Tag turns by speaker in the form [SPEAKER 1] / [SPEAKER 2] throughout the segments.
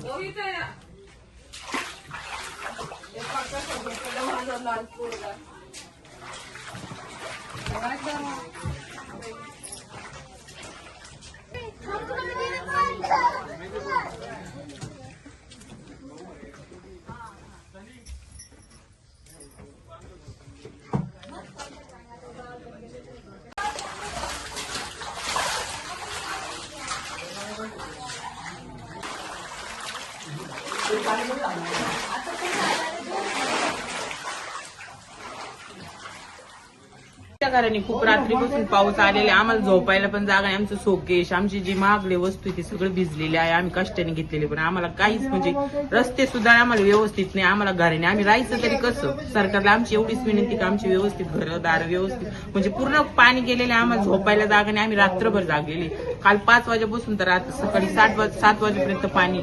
[SPEAKER 1] 有
[SPEAKER 2] 一队啊。好的好的好的好的好的的好的好的好的好的好的好我就管你们两年了
[SPEAKER 1] घराने खूप रात्रीपासून पाऊस आलेला आम्हाला झोपायला पण जागा नाही. आमचं सोकेश आमची जी महागडे वस्तू आहे ती सगळं भिजलेली आहे. आम्ही कष्टाने घेतलेली पण आम्हाला काहीच म्हणजे रस्ते सुद्धा आम्हाला व्यवस्थित नाही. आम्हाला घराने आम्ही राहायचं तरी कसं? सरकारला आमची एवढीच विनंती का आमची व्यवस्थित घर दार व्यवस्थित. म्हणजे पूर्ण पाणी गेलेले आम्हाला झोपायला जागा नाही. आम्ही रात्रभर जागलेली काल पाच वाजेपासून तर रात्र सकाळी सात वाज सात वाजेपर्यंत पाणी.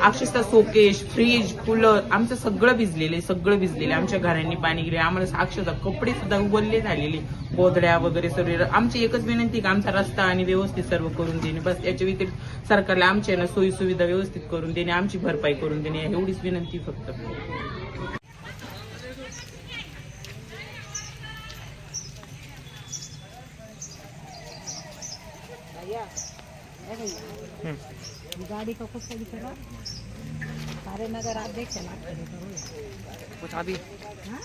[SPEAKER 1] अक्षरशः सोकेश फ्रीज कूलर आमचं सगळं भिजलेलं आहे. सगळं भिजलेलं आहे. आमच्या घरांनी पाणी गेले. आम्हाला अक्षरशः कपडे सुद्धा उबलले झालेले. गोधड्या वगैरे सर्व आमची एकच विनंती का आमचा रस्ता आणि व्यवस्थित सर्व करून देणे. बस याच्या व्यतिरिक्त सरकारला आमच्या ना सोयी सुविधा व्यवस्थित करून देणे आमची भरपाई करून देणे एवढीच विनंती फक्त.
[SPEAKER 3] गाड़ी को सारे नगर आप देख करो
[SPEAKER 1] कुछ अभी
[SPEAKER 3] हाँ?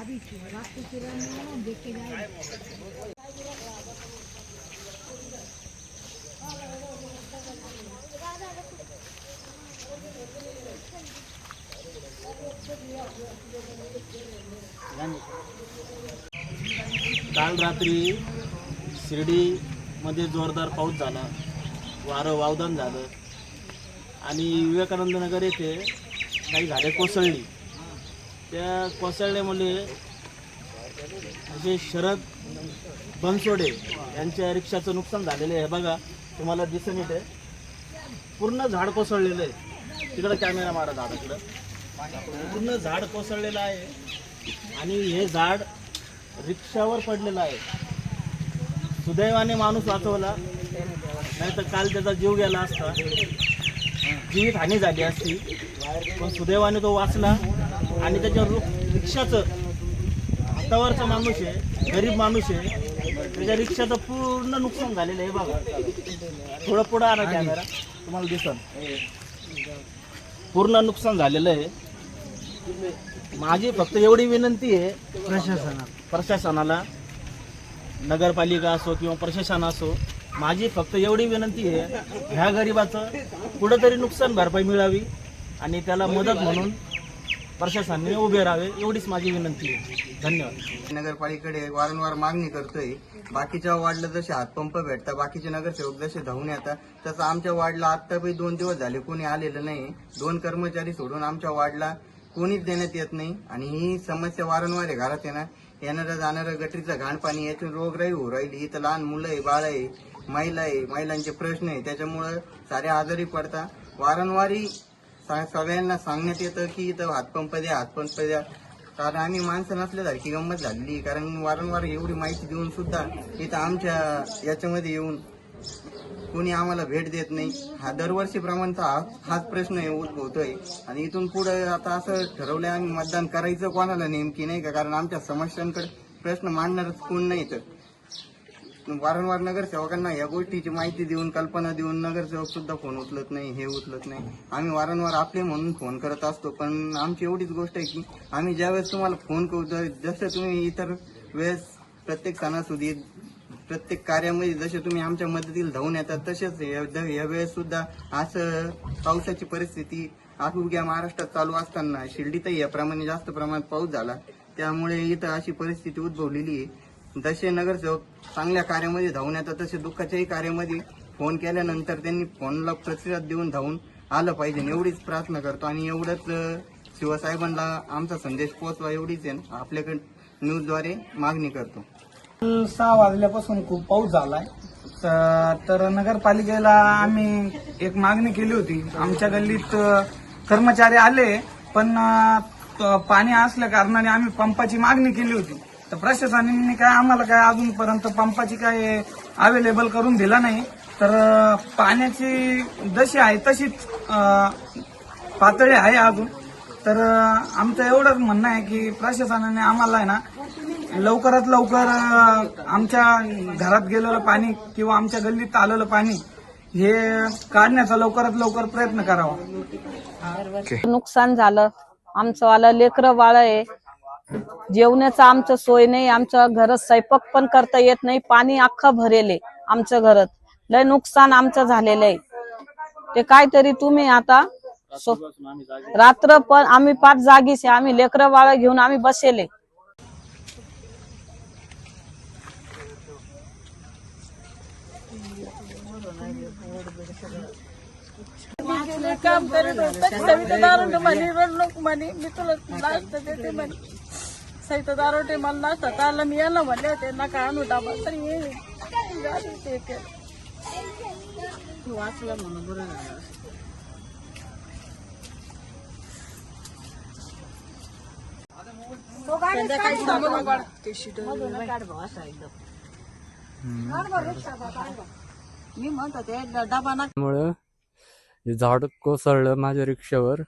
[SPEAKER 3] अभी रास्ते किरण में देख के जाए।
[SPEAKER 4] काल रात्री शिर्डीमध्ये जोरदार पाऊस झाला. वारं वावदान झालं. आणि विवेकानंद नगर येथे काही झाडे कोसळली. त्या कोसळल्यामुळे जे शरद बनसोडे यांच्या रिक्षाचं नुकसान झालेलं आहे. बघा तुम्हाला दिसून येते. पूर्ण झाड कोसळलेलं आहे. तिकडं कॅमेरा मारा झाडाकडं पूर्ण झाड कोसळलेलं आहे. आणि हे झाड रिक्षावर पडलेलं आहे. सुदैवाने माणूस वाचवला. नाही तर काल त्याचा जीव गेला असता. जीवित हानी झाली असती. पण सुदैवाने तो वाचला. आणि त्याच्या रिक्षाचं हातावरचा माणूस आहे गरीब माणूस आहे. त्याच्या रिक्षाचं पूर्ण नुकसान झालेलं आहे बघा. थोडं पुढं आणा कॅमेरा तुम्हाला दिसन. पूर्ण नुकसान झालेलं आहे. माझी फक्त एवढी विनंती आहे. प्रशासनाला. प्रशासनाला. नगरपालिका असो किंवा प्रशासन असो माझी फक्त एवढी विनंती आहे ह्या गरिबाचं कुठंतरी नुकसान भरपाई मिळावी आणि त्याला मदत म्हणून प्रशासनाने उभे राहावे एवढीच माझी विनंती आहे. धन्यवाद.
[SPEAKER 5] नगरपालिकेकडे वारंवार मागणी करतोय. बाकीच्या वार्डला जसे हातपंप भेटतात बाकीचे नगरसेवक जसे धावून येतात तसं आमच्या वार्डला आत्ता बी दोन दिवस झाले कोणी आलेलं नाही. दोन कर्मचारी सोडून आमच्या वार्डला कोणीच देण्यात येत नाही. आणि ही समस्या वारंवार आहे घरात येणार येणारं जाणारं गटरीचं घाण पाणी यातून रोगराई होऊ राहिली. इथं लहान मुलं आहे बाळ आहे. महिला आहे महिलांचे प्रश्न आहे. त्याच्यामुळं सारे आजारी पडतात वारंवारी सा- सगळ्यांना सांगण्यात येतं की इथं हातपंप द्या हातपंप द्या. कारण आम्ही माणसं नसल्यासारखी गंमत झालेली कारण वारंवार एवढी माहिती देऊन सुद्धा इथं आमच्या याच्यामध्ये येऊन कोणी आम्हाला भेट देत नाही. हा दरवर्षीप्रमाणचा हा हाच प्रश्न आहे उद्भवतोय आणि इथून पुढे आता असं ठरवलंय आम्ही मतदान करायचं कोणाला नेमकी नाही का? कारण आमच्या समस्यांकडे प्रश्न मांडणारच कोण नाही तर वारंवार नगरसेवकांना या गोष्टीची माहिती देऊन कल्पना देऊन नगरसेवक सुद्धा फोन उचलत नाही हे उचलत नाही. आम्ही वारंवार आपले म्हणून फोन करत असतो पण आमची एवढीच गोष्ट आहे की आम्ही ज्यावेळेस तुम्हाला फोन करू जसं तुम्ही इतर वेळेस प्रत्येक सणासुदीत प्रत्येक कार्यामध्ये जसे तुम्ही आमच्या मदतीला धावून येतात तसेच या- यावेळेस सुद्धा असं पावसाची परिस्थिती अवघ्या महाराष्ट्रात चालू असताना शिर्डीतही याप्रमाणे जास्त प्रमाणात पाऊस झाला. त्यामुळे इथं अशी परिस्थिती उद्भवलेली आहे. जसे नगरसेवक चांगल्या कार्यामध्ये धावून येतात तसे दुःखाच्याही कार्यामध्ये फोन केल्यानंतर त्यांनी फोनला प्रतिसाद देऊन धावून आलं पाहिजे. एवढीच प्रार्थना करतो आणि एवढंच शिवसाहेबांना आमचा संदेश पोहोचवा एवढीच आहे. आपल्याकडे न्यूजद्वारे मागणी करतो.
[SPEAKER 6] सहा वाजल्यापासून खूप पाऊस झालाय. तर नगरपालिकेला आम्ही एक मागणी केली होती. आमच्या गल्लीत कर्मचारी आले पण पाणी असल्या कारणाने आम्ही पंपाची मागणी केली होती. तर प्रशासनाने काय आम्हाला काय अजूनपर्यंत पंपाची काय अवेलेबल करून दिला नाही. तर पाण्याची जशी आहे तशीच पातळी आहे अजून. तर आमचं एवढंच म्हणणं आहे की प्रशासनाने आम्हाला आहे ना लवकरात लवकर आमच्या घरात गेलेलं पाणी किंवा आमच्या गल्लीत आलेलं पाणी हे काढण्याचा लवकरात लवकर प्रयत्न करावा.
[SPEAKER 3] नुकसान झालं. आमचं वाला लेकरं वाळ आहे. जेवण्याचं आमचं सोय नाही आमच्या घरात स्वयंपाक पण करता येत नाही पाणी अख्खं भरेले आमच्या घरात. लय नुकसान आमचं झालेलं आहे. ते काहीतरी तुम्ही आता रात्र पण आम्ही पाच जागीच आहे आम्ही लेकर वाळा घेऊन आम्ही बसेले
[SPEAKER 7] काम करीत होत म्हणे म्हणे मी तुला लास्ट देते म्हणे. सविता दारोटे मला नाश्ता आला मी याला म्हणले होते नका आणू डाबा तर ये झालं. ते केलं. मी म्हणतो ते डबा नका
[SPEAKER 8] त्यामुळं हे झाड कोसळलं माझ्या रिक्षावर.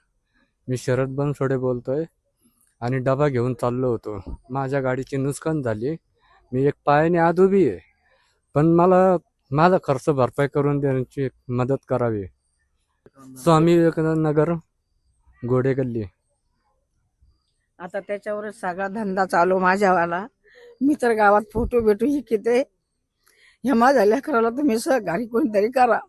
[SPEAKER 8] मी शरद बनसोडे बोलतोय. आणि डबा घेऊन चाललो होतो. माझ्या गाडीची नुकसान झाली. मी एक पायाने आत उभी आहे. पण मला माझा खर्च भरपाई करून देण्याची मदत करावी. स्वामी विवेकानंद नगर घोडे गल्ली
[SPEAKER 9] आता त्याच्यावरच सगळा धंदा चालू माझ्यावाला. मी तर गावात फोटो भेटू शिकते ह्या माझ्या लेकराला तुम्ही सहकार्य कोणतरी करा.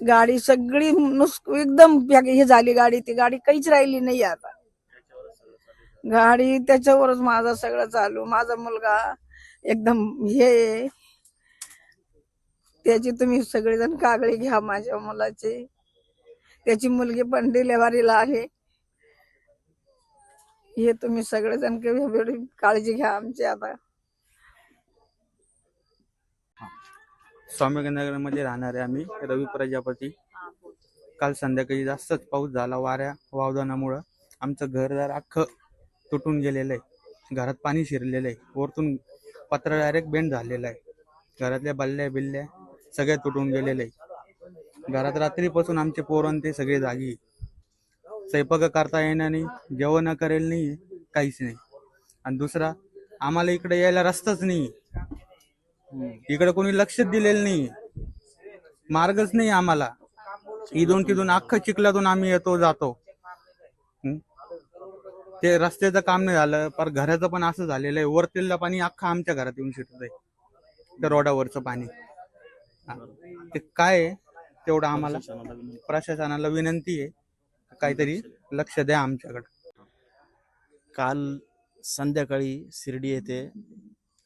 [SPEAKER 9] गाडी सगळी नुस एकदम हे झाली गाडी ती गाडी काहीच राहिली नाही आता. गाडी त्याच्यावरच माझा सगळं चालू. माझा मुलगा एकदम हे त्याची तुम्ही सगळेजण कागळी घ्या माझ्या मुलाची. त्याची मुलगी पण डिलेव्हरीला आहे. हे तुम्ही सगळेजण काळजी घ्या आमची आता.
[SPEAKER 2] स्वामीनगरमध्ये राहणारे आम्ही रवी प्रजापती. काल संध्याकाळी जास्तच पाऊस झाला. वाऱ्या वावदानामुळं आमचं घरदार अख्खं तुटून गेलेलं आहे. घरात पाणी शिरलेलं आहे. वरतून पत्र डायरेक्ट बेंड झालेलं आहे. घरातल्या बल्ल्या बिल्ल्या सगळ्या तुटून गेलेलं आहे घरात रात्रीपासून आमचे पोरण ते सगळे जागी स्वयंपाक करता येणार नाही जेवण करेल नाही काहीच नाही. आणि दुसरा आम्हाला इकडे यायला रस्ताच नाही. इकडे कोणी लक्ष दिलेलं नाही. मार्गच नाही आम्हाला. इथून तिथून अख्खं चिखलातून आम्ही येतो जातो. ते रस्त्याचं काम नाही झालं पर घराचं पण असं झालेलं आहे. वरतीला पाणी अख्खा आमच्या घरात येऊन शिरत आहे त्या रोडावरचं पाणी. ते काय आहे? तेवढं आम्हाला प्रशासनाला विनंती आहे. काहीतरी लक्ष द्या आमच्याकडं.
[SPEAKER 4] काल संध्याकाळी शिर्डी येथे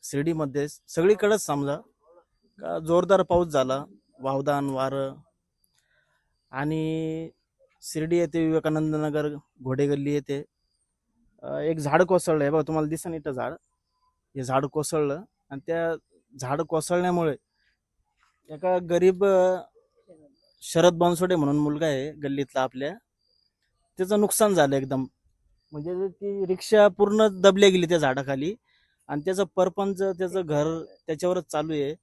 [SPEAKER 4] शिर्डीमध्ये सगळीकडेच समजा. का जोरदार पाऊस झाला वावदान वारं. आणि शिर्डी येथे विवेकानंद नगर घोडेगल्ली येथे एक झाड कोसळलं. आहे बघा तुम्हाला दिसन इथं झाड. हे झाड कोसळलं आणि त्या झाड कोसळल्यामुळे एका गरीब शरद बनसोडे म्हणून मुलगा आहे गल्लीतला आपल्या. त्याचं नुकसान झालं एकदम. म्हणजे ती रिक्षा पूर्ण दबल्या गेली त्या झाडाखाली. आणि त्याचं परपंच त्याचं घर त्याच्यावरच चालू आहे.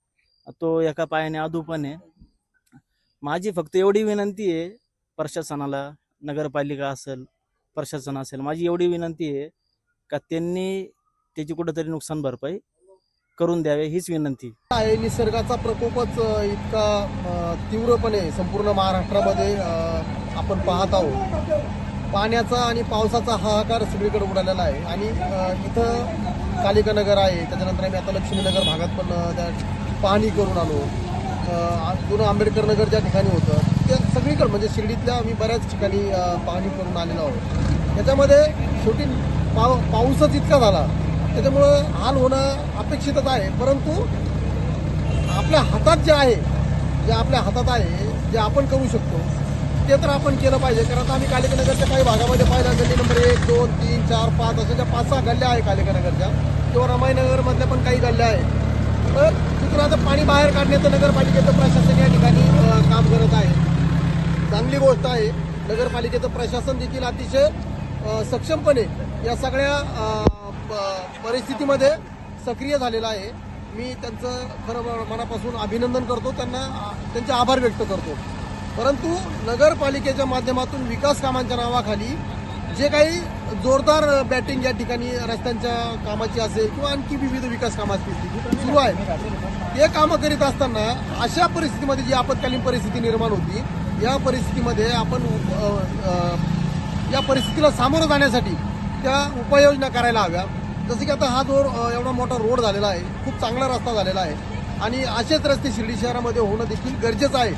[SPEAKER 4] तो एका पायाने आदू पण आहे. माझी फक्त एवढी विनंती आहे प्रशासनाला नगरपालिका असेल प्रशासन असेल माझी एवढी विनंती आहे का त्यांनी त्याची कुठंतरी नुकसान भरपाई करून द्यावे हीच विनंती.
[SPEAKER 10] आहे निसर्गाचा प्रकोपच इतका तीव्रपणे संपूर्ण महाराष्ट्रामध्ये आपण पाहत आहोत. पाण्याचा आणि पावसाचा हाहाकार सगळीकडे उडालेला आहे. आणि इथं कालिका नगर आहे त्याच्यानंतर आम्ही आता लक्ष्मीनगर भागात पण त्या पाहणी करून आलो. अ, जुनं आंबेडकर नगर ज्या ठिकाणी होतं त्या सगळीकडे म्हणजे शिर्डीतल्या आम्ही बऱ्याच ठिकाणी पाहणी करून आलेलो आहोत. त्याच्यामध्ये शेवटी पाव पाऊसच इतका झाला. त्याच्यामुळं हाल होणं अपेक्षितच आहे परंतु आपल्या हातात जे आहे जे आपल्या हातात आहे जे आपण करू शकतो ते तर आपण केलं पाहिजे कारण आता आम्ही कालिकानगरच्या काही भागामध्ये पाहिलं गल्ली नंबर एक दोन तीन चार पाच अशा ज्या पाच सहा गल्ल्या आहे कालिकानगरच्या किंवा रमाईनगरमधल्या पण काही गल्ल्या आहेत. तर तिथून आता पाणी बाहेर काढण्याचं नगरपालिकेचं प्रशासन या ठिकाणी काम करत आहे. चांगली गोष्ट आहे. नगरपालिकेचं प्रशासन देखील अतिशय सक्षमपणे या सगळ्या प- परिस्थितीमध्ये सक्रिय झालेलं आहे. मी त्यांचं खरं मनापासून अभिनंदन करतो. त्यांना त्यांचे आभार व्यक्त करतो. परंतु नगरपालिकेच्या माध्यमातून विकास कामांच्या नावाखाली जे काही जोरदार बॅटिंग या ठिकाणी रस्त्यांच्या कामाची असेल किंवा आणखी विविध विकास कामाची सुरू आहे ते कामं करीत असताना अशा परिस्थितीमध्ये जी आपत्कालीन परिस्थिती निर्माण होती या परिस्थितीमध्ये आपण या परिस्थितीला सामोरं जाण्यासाठी त्या उपाययोजना करायला हव्या. जसं की आता हा जो एवढा मोठा रोड झालेला आहे खूप चांगला रस्ता झालेला आहे आणि असेच रस्ते शिर्डी शहरामध्ये होणं देखील गरजेचं आहे.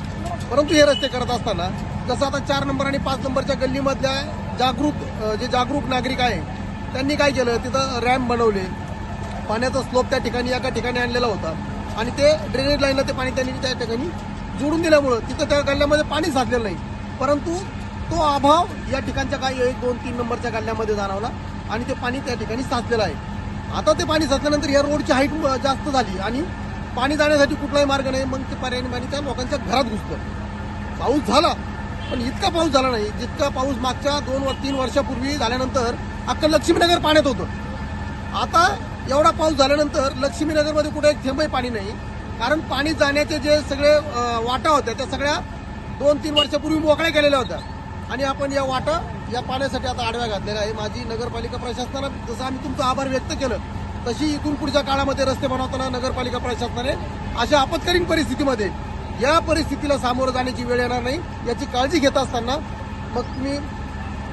[SPEAKER 10] परंतु हे रस्ते करत असताना जसं आता चार नंबर आणि पाच नंबरच्या गल्लीमधल्या जागरूक जे जागरूक नागरिक आहे त्यांनी काय केलं? तिथं रॅम्प बनवले. पाण्याचा स्लोप त्या ठिकाणी एका ठिकाणी आणलेला होता. आणि ते ड्रेनेज लाईनला ते पाणी त्यांनी त्या ठिकाणी जोडून दिल्यामुळं तिथं त्या गल्ल्यामध्ये पाणी साचलेलं नाही. परंतु तो अभाव या ठिकाणच्या काही एक दोन तीन नंबरच्या गल्ल्यामध्ये जाणवला आणि ते पाणी त्या ठिकाणी साचलेलं आहे. आता ते पाणी साचल्यानंतर या रोडची हाईट जास्त झाली आणि पाणी जाण्यासाठी कुठलाही मार्ग नाही. मग ते पर्यायी पाणी त्या लोकांच्या घरात घुसतं पाऊस झाला पण इतका पाऊस झाला नाही जितका पाऊस मागच्या दोन व तीन वर्षापूर्वी झाल्यानंतर अख्खं लक्ष्मीनगर पाण्यात होतं. आता एवढा पाऊस झाल्यानंतर लक्ष्मीनगरमध्ये कुठे एक थेंबही पाणी नाही कारण पाणी जाण्याचे जे सगळे वाटा होत्या त्या सगळ्या दोन तीन वर्षापूर्वी मोकळ्या केलेल्या होत्या. आणि आपण या वाटा या पाण्यासाठी आता आडव्या घातलेल्या आहे. माझी नगरपालिका प्रशासनाला जसं आम्ही तुमचा आभार व्यक्त केलं तशी इथून पुढच्या काळामध्ये रस्ते बनवताना नगरपालिका प्रशासनाने अशा आपत्कालीन परिस्थितीमध्ये या परिस्थितीला सामोरं जाण्याची वेळ येणार नाही. याची काळजी घेत असताना मग तुम्ही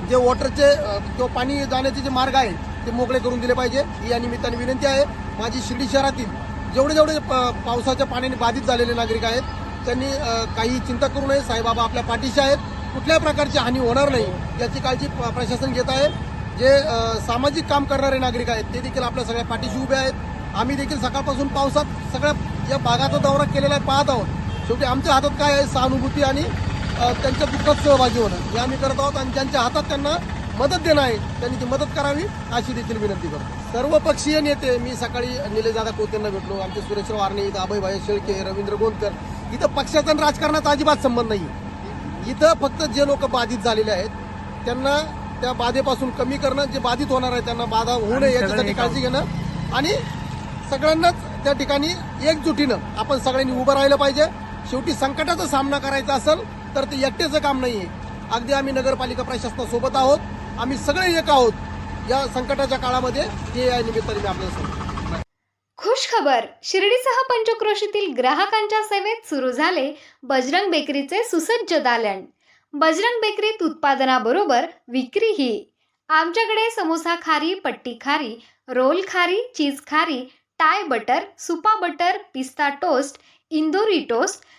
[SPEAKER 10] जे वॉटरचे किंवा पाणी जाण्याचे जे मार्ग आहे ते मोकळे करून दिले पाहिजे. ही या निमित्ताने विनंती आहे माझी शिर्डी शहरातील जेवढे जेवढे प- पावसाच्या पाण्याने बाधित झालेले नागरिक आहेत त्यांनी काही चिंता करू नये. साईबाबा आपल्या पाठीशी आहेत. कुठल्या प्रकारची हानी होणार नाही याची काळजी प- प्रशासन घेत आहे. जे सामाजिक काम करणारे नागरिक आहेत ते देखील आपल्या सगळ्या पाठीशी उभे आहेत. आम्ही देखील सकाळपासून पावसात सगळ्या या भागाचा दौरा केलेला आहे पाहत आहोत. शेवटी आमच्या हातात काय आहे? सहानुभूती आणि त्यांच्या दुःखात सहभागी होणं. हे आम्ही करत आहोत आणि ज्यांच्या हातात त्यांना मदत देणं आहे त्यांनी ती मदत करावी अशी देखील विनंती करतो. सर्व पक्षीय नेते मी सकाळी निलेश दादा कोतेंना भेटलो आमचे सुरेशराव आर्णे इथं अभयभाई शेळके रवींद्र गोंदकर. इथं पक्षाचा आणि राजकारणाचा अजिबात संबंध नाही इथं फक्त जे लोक बाधित झालेले आहेत त्यांना त्या बाधेपासून कमी करणं जे बाधित होणार आहे त्यांना बाधा होऊ नये याच्यासाठी काळजी घेणं आणि सगळ्यांनाच त्या ठिकाणी एकजुटीनं आपण सगळ्यांनी उभं राहिलं पाहिजे. शेवटी संकटाचा सामना करायचा असेल तर ते एकटेचं काम नाहीये. अगदी आम्ही नगरपालिका प्रशासनासोबत आहोत. आम्ही सगळे एक आहोत. या संकटाच्या काळामध्ये हे या निमित्ताने मी आपल्याला सांगतो.
[SPEAKER 11] खुश खबर शिर्डीसह पंचक्रोशीतील ग्राहकांच्या सेवेत सुरू झाले बजरंग बेकरीचे सुसज्ज दालन. बजरंग बेकरीत उत्पादनाबरोबर विक्रीही. आमच्याकडे समोसा खारी पट्टी खारी रोल खारी चीज खारी टाय बटर सुपा बटर पिस्ता टोस्ट इंदोरी टोस्ट